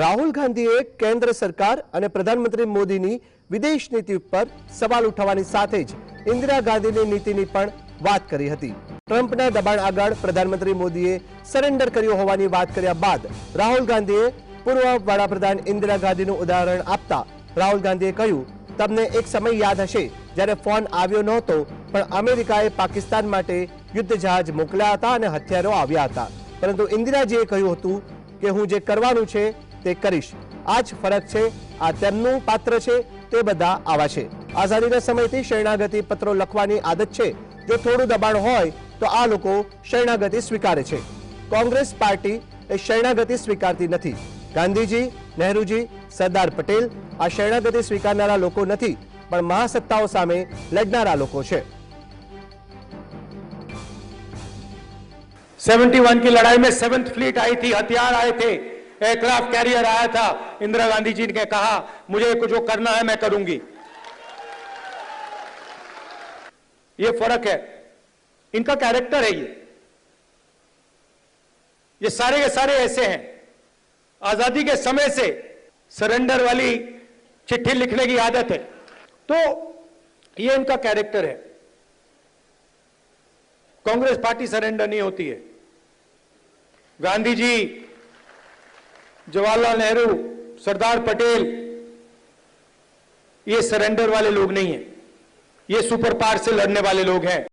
રાહુલ ગાંધીએ કેન્દ્ર સરકાર અને પ્રધાનમંત્રી મોદીની વિદેશ નીતિ પર સવાલ ઉઠાવવાની સાથે જ ઇન્દિરા ગાંધીની નીતિની પણ વાત કરી હતી. ટ્રમ્પના દબાણ આગળ પ્રધાનમંત્રી મોદીએ સરેન્ડર કર્યું હોવાની વાત કર્યા બાદ રાહુલ ગાંધીએ પૂર્વ વડાપ્રધાન ઇન્દિરા ગાંધીનું ઉદાહરણ આપતા રાહુલ ગાંધીએ કહ્યું તમે એક સમય યાદ હશે જ્યારે ફોન આવ્યો નહોતો પણ અમેરિકાએ પાકિસ્તાન માટે યુદ્ધ જહાજ મોકલ્યા હતા અને હથિયારો આવ્યા હતા. પરંતુ ઇન્દિરાજીએ કહ્યું હતું કે હું જે કરવાનું છે તે કરીશ આજ ફરક છે આ તેમનું પાત્ર છે તે બધા આવા છે આ સાદીના સમયથી શરણાગતિ પત્રો લખવાની આદત છે જો થોડો દબાણ હોય તો આ લોકો શરણાગતિ સ્વીકારે છે કોંગ્રેસ પાર્ટી શરણાગતિ સ્વીકારતી નથી ગાંધીજી નેહરુજી સરદાર પટેલ આ શરણાગતિ સ્વીકારનારા લોકો નથી પણ મહાસત્તાઓ સામે લડનારા લોકો છે 71 કે લડાઈ મે 7th ફ્લીટ આવી થી હથિયાર આયે થે एयरक्राफ्ट कैरियर आया था इंदिरा गांधी जी ने कहा मुझे कुछ जो करना है मैं करूंगी ये फर्क है इनका कैरेक्टर है ये ये सारे के सारे ऐसे हैं आजादी के समय से सरेंडर वाली चिट्ठी लिखने की आदत है तो ये इनका कैरेक्टर है कांग्रेस पार्टी सरेंडर नहीं होती है गांधी जी जवाहरलाल नेहरू सरदार पटेल ये सरेंडर वाले लोग नहीं हैं ये सुपर पार से लड़ने वाले लोग हैं